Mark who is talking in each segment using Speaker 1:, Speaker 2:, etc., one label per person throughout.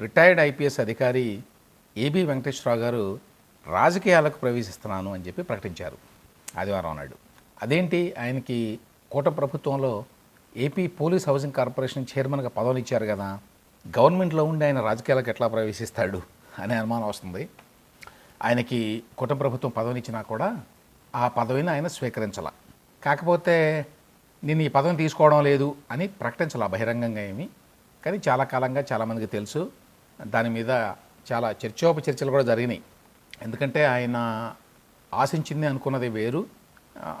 Speaker 1: Retired IPS అధికారి AB Venkateswara Rao గారు రాజకీయాలకు ప్రవేశిస్తున్నాను అని చెప్పి ప్రకటించారు ఆదివారం నాడు. అదేంటి? ఆయనకి కూట ప్రభుత్వంలో ఏపీ పోలీస్ హౌసింగ్ కార్పొరేషన్ చైర్మన్గా పదవులు ఇచ్చారు కదా గవర్నమెంట్లో ఉండి ఆయన రాజకీయాలకు ఎట్లా ప్రవేశిస్తాడు అనే అనుమానం వస్తుంది. ఆయనకి కుట ప్రభుత్వం పదవిని ఇచ్చినా కూడా ఆ పదవిని ఆయన స్వీకరించాల. కాకపోతే నేను ఈ పదవిని తీసుకోవడం లేదు అని ప్రకటించాల బహిరంగంగా ఏమి. కానీ చాలా కాలంగా చాలామందికి తెలుసు దాని మీద చాలా చర్చోపచర్చలు కూడా జరిగినాయి. ఎందుకంటే ఆయన ఆశించింది అనుకున్నది వేరు.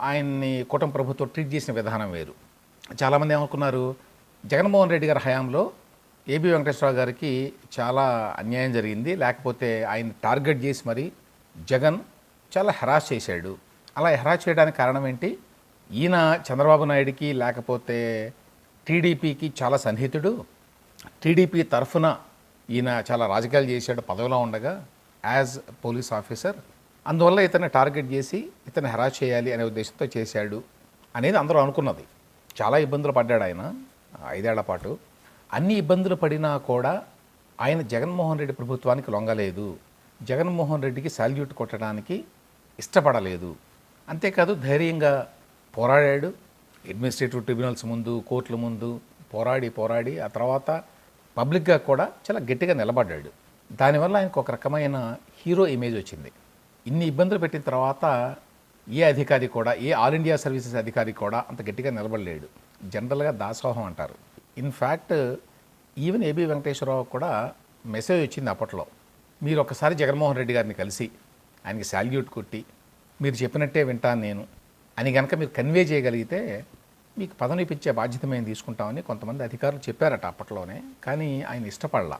Speaker 1: ఆయన్ని కుటుంబ ప్రభుత్వం ట్రీట్ చేసిన విధానం వేరు. చాలామంది ఏమనుకున్నారు జగన్మోహన్ రెడ్డి గారి హయాంలో ఏబి వెంకటేశ్వరరావు గారికి చాలా అన్యాయం జరిగింది. లేకపోతే ఆయన టార్గెట్ చేసి మరి జగన్ చాలా హెరాస్ చేశాడు. అలా హెరాస్ చేయడానికి కారణం ఏంటి? ఈయన చంద్రబాబు నాయుడికి లేకపోతే టీడీపీకి చాలా సన్నిహితుడు. టీడీపీ తరఫున ఈయన చాలా రాజకీయాలు చేశాడు పదవిలో ఉండగా యాజ్ పోలీస్ ఆఫీసర్ అందువల్ల ఇతన్ని టార్గెట్ చేసి ఇతను హెరాస్ చేయాలి అనే ఉద్దేశంతో చేశాడు అనేది అందరూ అనుకున్నది. చాలా ఇబ్బందులు పడ్డాడు ఆయన ఐదేళ్ళ పాటు. అన్ని ఇబ్బందులు పడినా కూడా ఆయన జగన్మోహన్ రెడ్డి ప్రభుత్వానికి లొంగలేదు. జగన్మోహన్ రెడ్డికి సాల్యూట్ కొట్టడానికి ఇష్టపడలేదు. అంతేకాదు ధైర్యంగా పోరాడాడు. అడ్మినిస్ట్రేటివ్ ట్రిబ్యునల్స్ ముందు కోర్టుల ముందు పోరాడి పోరాడి ఆ తర్వాత పబ్లిక్గా కూడా చాలా గట్టిగా నిలబడ్డాడు. దానివల్ల ఆయనకు ఒక రకమైన హీరో ఇమేజ్ వచ్చింది. ఇన్ని ఇబ్బందులు పెట్టిన తర్వాత ఏ అధికారి కూడా ఏ ఆల్ ఇండియా సర్వీసెస్ అధికారి కూడా అంత గట్టిగా నిలబడలేడు. జనరల్గా దాసోహం అంటారు. ఇన్ఫ్యాక్ట్ ఈవెన్ ఏబి వెంకటేశ్వరరావు కూడా మెసేజ్ వచ్చింది అప్పట్లో. మీరు ఒకసారి జగన్మోహన్ రెడ్డి గారిని కలిసి ఆయనకి శాల్యూట్ కొట్టి మీరు చెప్పినట్టే వింటాను నేను అని కనుక మీరు కన్వే చేయగలిగితే మీకు పదవి ఇప్పించే బాధ్యత మేము తీసుకుంటామని కొంతమంది అధికారులు చెప్పారట అప్పట్లోనే కానీ ఆయన ఇష్టపడలా.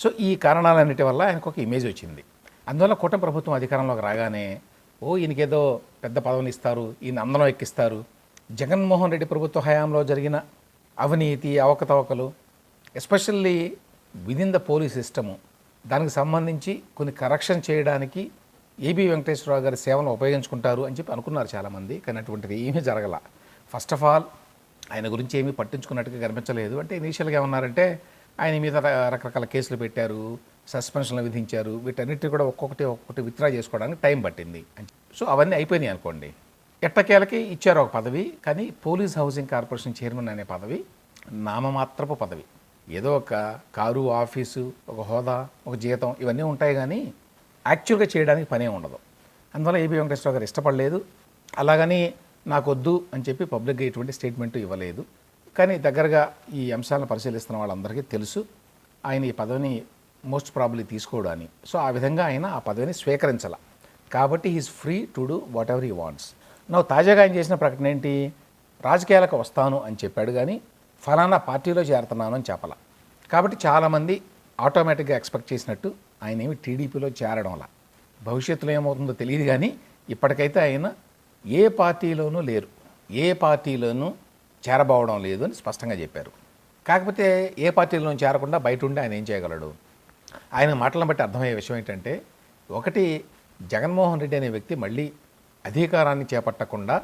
Speaker 1: సో ఈ కారణాలన్నిటి వల్ల ఆయనకు ఒక ఇమేజ్ వచ్చింది. అందువల్ల కూటమి ప్రభుత్వం అధికారంలోకి రాగానే ఓ ఈయనకేదో పెద్ద పదవిని ఇస్తారు ఈయన అందనం ఎక్కిస్తారు. జగన్మోహన్ రెడ్డి ప్రభుత్వ హయాంలో జరిగిన అవినీతి అవకతవకలు especially within the police system దానికి సంబంధించి కొన్ని కరెక్షన్ చేయడానికి ఏబి వెంకటేశ్వరరావు గారి సేవలను ఉపయోగించుకుంటారు అని చెప్పి అనుకున్నారు చాలామంది కానీ అటువంటిది ఏమీ జరగల. ఫస్ట్ ఆఫ్ ఆల్ ఆయన గురించి ఏమీ పట్టించుకున్నట్టుగా కనిపించలేదు. అంటే ఇనీషియల్గా ఏమన్నారంటే ఆయన మీద రకరకాల కేసులు పెట్టారు సస్పెన్షన్లు విధించారు వీటన్నిటి కూడా ఒక్కొక్కటి ఒక్కొక్కటి విత్డ్రా చేసుకోవడానికి టైం పట్టింది. సో అవన్నీ అయిపోయినాయి అనుకోండి. ఎట్టకేలకి ఇచ్చారు ఒక పదవి కానీ పోలీస్ హౌసింగ్ కార్పొరేషన్ చైర్మన్ అనే పదవి నామమాత్రపు పదవి. ఏదో ఒక కారు ఆఫీసు ఒక హోదా ఒక జీతం ఇవన్నీ ఉంటాయి కానీ యాక్చువల్గా చేయడానికి పనే ఉండదు. అందువల్ల ఏబి వెంకటేశ్వర గారు ఇష్టపడలేదు. అలాగని నాకు వద్దు అని చెప్పి పబ్లిక్గా ఎటువంటి స్టేట్మెంట్ ఇవ్వలేదు. కానీ దగ్గరగా ఈ అంశాలను పరిశీలిస్తున్న వాళ్ళందరికీ తెలుసు. ఆయన ఈ పదవిని మోస్ట్ ప్రాబ్లీ తీసుకోడు అని సో ఆ విధంగా ఆయన ఆ పదవిని స్వీకరించాల. కాబట్టి he's free to do whatever he wants నా తాజాగా ఆయన చేసిన ప్రకటన ఏంటి? రాజకీయాలకు వస్తాను అని చెప్పాడు కానీ ఫలానా పార్టీలో చేరుతున్నాను అని చెప్పాల. కాబట్టి చాలామంది ఆటోమేటిక్గా ఎక్స్పెక్ట్ చేసినట్టు ఆయన ఏమి టీడీపీలో చేరడం అలా భవిష్యత్తులో ఏమవుతుందో తెలియదు కానీ ఇప్పటికైతే ఆయన ఏ పార్టీలోనూ లేరు. ఏ పార్టీలోనూ చేరబోవడం లేదు అని స్పష్టంగా చెప్పారు. కాకపోతే ఏ పార్టీలోనూ చేరకుండా బయట ఉండి ఆయన ఏం చేయగలడు? ఆయన మాటలను బట్టి అర్థమయ్యే విషయం ఏంటంటే ఒకటి జగన్మోహన్ రెడ్డి అనే వ్యక్తి మళ్ళీ అధికారాన్ని చేపట్టకుండా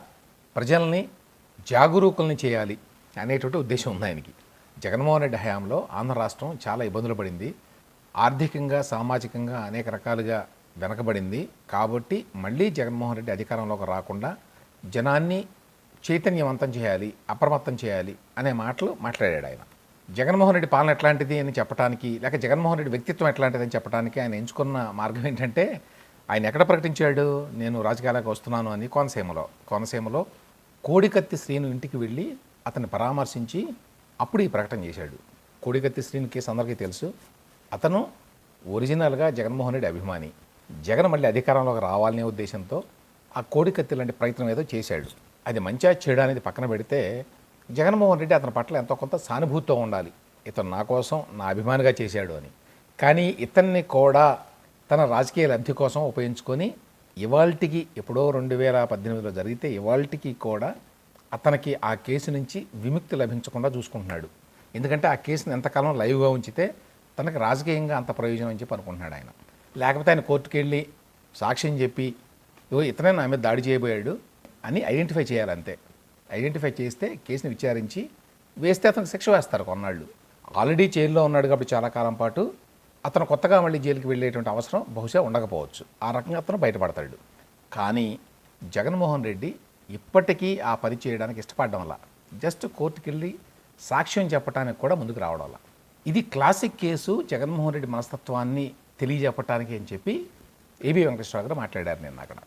Speaker 1: ప్రజల్ని జాగరూకుల్ని చేయాలి అనేటువంటి ఉద్దేశం ఉంది ఆయనకి. జగన్మోహన్ రెడ్డి హయాంలో ఆంధ్ర రాష్ట్రం చాలా ఇబ్బందులు పడింది. ఆర్థికంగా సామాజికంగా అనేక రకాలుగా వెనకబడింది. కాబట్టి మళ్ళీ జగన్మోహన్ రెడ్డి అధికారంలోకి రాకుండా జనాన్ని చైతన్యవంతం చేయాలి అప్రమత్తం చేయాలి అనే మాటలు మాట్లాడాడు ఆయన. జగన్మోహన్ రెడ్డి పాలన ఎట్లాంటిది అని చెప్పడానికి లేక జగన్మోహన్ రెడ్డి వ్యక్తిత్వం ఎట్లాంటిది అని చెప్పడానికి ఆయన ఎంచుకున్న మార్గం ఏంటంటే ఆయన ఎక్కడ ప్రకటించాడు? నేను రాజకీయాలకు వస్తున్నాను అని కోనసీమలో. కోనసీమలో కోడికత్తి శ్రీను ఇంటికి వెళ్ళి అతన్ని పరామర్శించి అప్పుడు ఈ ప్రకటన చేశాడు. కోడికత్తి శ్రీను కేసు అందరికీ తెలుసు. అతను ఒరిజినల్గా జగన్మోహన్ రెడ్డి అభిమాని. జగన్ మళ్ళీ అధికారంలోకి రావాలనే ఉద్దేశంతో ఆ కోడికత్తి లాంటి ప్రయత్నం ఏదో చేశాడు. అది మంచిగా చెడు అనేది పక్కన పెడితే జగన్మోహన్ రెడ్డి అతని పట్ల ఎంతో కొంత సానుభూతితో ఉండాలి. ఇతను నా కోసం నా అభిమానిగా చేశాడు అని. కానీ ఇతన్ని కూడా తన రాజకీయ లబ్ధి కోసం ఉపయోగించుకొని ఇవాల్టికి ఎప్పుడో రెండు వేల పద్దెనిమిదిలో జరిగితే ఇవాల్టికి కూడా అతనికి ఆ కేసు నుంచి విముక్తి లభించకుండా చూసుకుంటున్నాడు. ఎందుకంటే ఆ కేసుని ఎంతకాలం లైవ్గా ఉంచితే తనకు రాజకీయంగా అంత ప్రయోజనం అని చెప్పి అనుకుంటున్నాడు ఆయన. లేకపోతే ఆయన కోర్టుకు వెళ్ళి సాక్ష్యం చెప్పి ఇతనే నా మీద దాడి చేయబోయాడు అని ఐడెంటిఫై చేయాలంతే ఐడెంటిఫై చేస్తే కేసుని విచారించి వేస్తే అతనికి శిక్ష వేస్తారు కొన్నాళ్ళు. ఆల్రెడీ జైల్లో ఉన్నాడు కాబట్టి చాలా కాలం పాటు అతను కొత్తగా మళ్ళీ జైలుకి వెళ్ళేటువంటి అవసరం బహుశా ఉండకపోవచ్చు. ఆ రకంగా అతను బయటపడతాడు. కానీ జగన్మోహన్ రెడ్డి ఇప్పటికీ ఆ పని చేయడానికి ఇష్టపడడం వల్ల జస్ట్ కోర్టుకి వెళ్ళి సాక్ష్యం చెప్పడానికి కూడా ముందుకు రావడం వల్ల. ఇది క్లాసిక్ కేసు జగన్మోహన్ రెడ్డి మనస్తత్వాన్ని తెలియజెప్పటానికి అని చెప్పి ఏబి వెంకటేశ్వర గారు మాట్లాడారు నేను అక్కడ.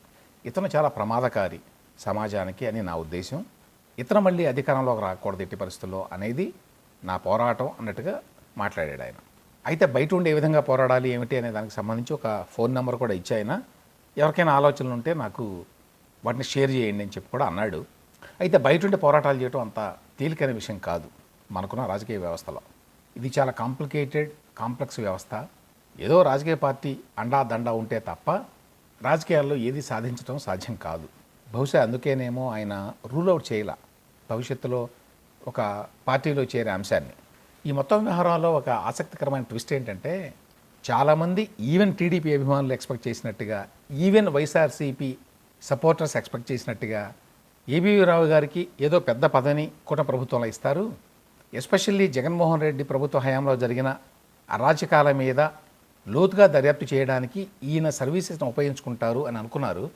Speaker 1: ఇతను చాలా ప్రమాదకారి సమాజానికి అని నా ఉద్దేశం. ఇతను మళ్ళీ అధికారంలోకి రాకూడదు ఎట్టి పరిస్థితుల్లో అనేది నా పోరాటం అన్నట్టుగా మాట్లాడాడు ఆయన. అయితే బయట ఉండి ఏ విధంగా పోరాడాలి ఏమిటి అనే దానికి సంబంధించి ఒక ఫోన్ నెంబర్ కూడా ఇచ్చాయన ఎవరికైనా ఆలోచనలు ఉంటే నాకు వాటిని షేర్ చేయండి అని చెప్పి కూడా అన్నాడు. అయితే బయట ఉండి పోరాటాలు చేయడం అంత తేలికైన విషయం కాదు మనకున్న రాజకీయ వ్యవస్థలో. ఇది చాలా కాంప్లికేటెడ్ కాంప్లెక్స్ వ్యవస్థ. ఏదో రాజకీయ పార్టీ అండా దండా ఉంటే తప్ప రాజకీయాల్లో ఏది సాధించడం సాధ్యం కాదు. బహుశా అందుకేనేమో ఆయన రూల్ అవుట్ చేయాల. భవిష్యత్తులో ఒక పార్టీలో చేరే అంశాన్ని. ఈ మొత్తం వ్యవహారంలో ఒక ఆసక్తికరమైన ట్విస్ట్ ఏంటంటే చాలామంది ఈవెన్ టీడీపీ అభిమానులు ఎక్స్పెక్ట్ చేసినట్టుగా ఈవెన్ వైఎస్ఆర్సీపీ సపోర్టర్స్ ఎక్స్పెక్ట్ చేసినట్టుగా ఏబీవీ రావు గారికి ఏదో పెద్ద పదవిని కూట ప్రభుత్వంలో ఇస్తారు. ఎస్పెషల్లీ జగన్మోహన్ రెడ్డి ప్రభుత్వ హయాంలో జరిగిన అరాచకాల మీద లోతుగా దర్యాప్తు చేయడానికి ఈయన సర్వీసెస్ని ఉపయోగించుకుంటారు అని అనుకున్నారు.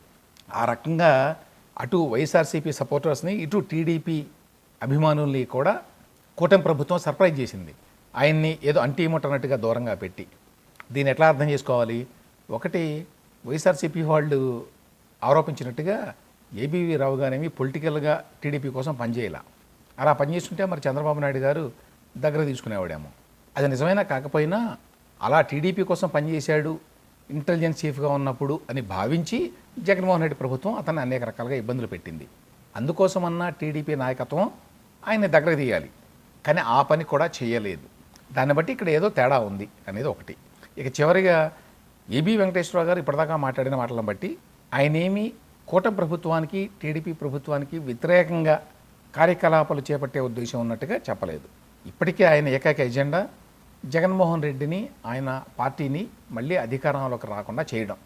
Speaker 1: ఆ రకంగా అటు వైఎస్ఆర్సీపీ సపోర్టర్స్ని ఇటు టీడీపీ అభిమానుల్ని కూడా కూటమి ప్రభుత్వం సర్ప్రైజ్ చేసింది. ఆయన్ని ఏదో అంటీముట్టనట్టుగా దూరంగా పెట్టి. దీన్ని ఎట్లా అర్థం చేసుకోవాలి? ఒకటి వైఎస్ఆర్సీపీ వాళ్ళు ఆరోపించినట్టుగా ఏబీవీ రావు గారేమి పొలిటికల్గా టీడీపీ కోసం పనిచేయాల. అలా పనిచేస్తుంటే మరి చంద్రబాబు నాయుడు గారు దగ్గర తీసుకునేవాడేమో. అది నిజమైనా కాకపోయినా అలా టీడీపీ కోసం పనిచేశాడు ఇంటెలిజెన్స్ చీఫ్గా ఉన్నప్పుడు అని భావించి జగన్మోహన్ రెడ్డి ప్రభుత్వం అతన్ని అనేక రకాలుగా ఇబ్బందులు పెట్టింది. అందుకోసమన్న టీడీపీ నాయకత్వం ఆయన్ని దగ్గర తీయాలి కానీ ఆ పని కూడా చేయలేదు. దాన్ని బట్టి ఇక్కడ ఏదో తేడా ఉంది అనేది ఒకటి. ఇక చివరిగా ఏబి వెంకటేశ్వరరావు గారు ఇప్పటిదాకా మాట్లాడిన మాటలను బట్టి ఆయనేమి కూటమి ప్రభుత్వానికి టీడీపీ ప్రభుత్వానికి వ్యతిరేకంగా కార్యకలాపాలు చేపట్టే ఉద్దేశం ఉన్నట్టుగా చెప్పలేదు. ఇప్పటికే ఆయన ఏకైక ఎజెండా జగన్మోహన్ రెడ్డిని ఆయన పార్టీని మళ్ళీ అధికారంలోకి రాకుండా చేయడం.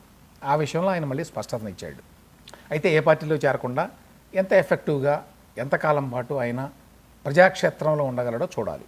Speaker 1: ఆ విషయంలో ఆయన మళ్ళీ స్పష్టతనిచ్చాడు అయితే ఏ పార్టీలో చేరకుండా ఎంత ఎఫెక్టివ్గా ఎంతకాలం పాటు ఆయన ప్రజాక్షేత్రంలో ఉండగలడో చూడాలి.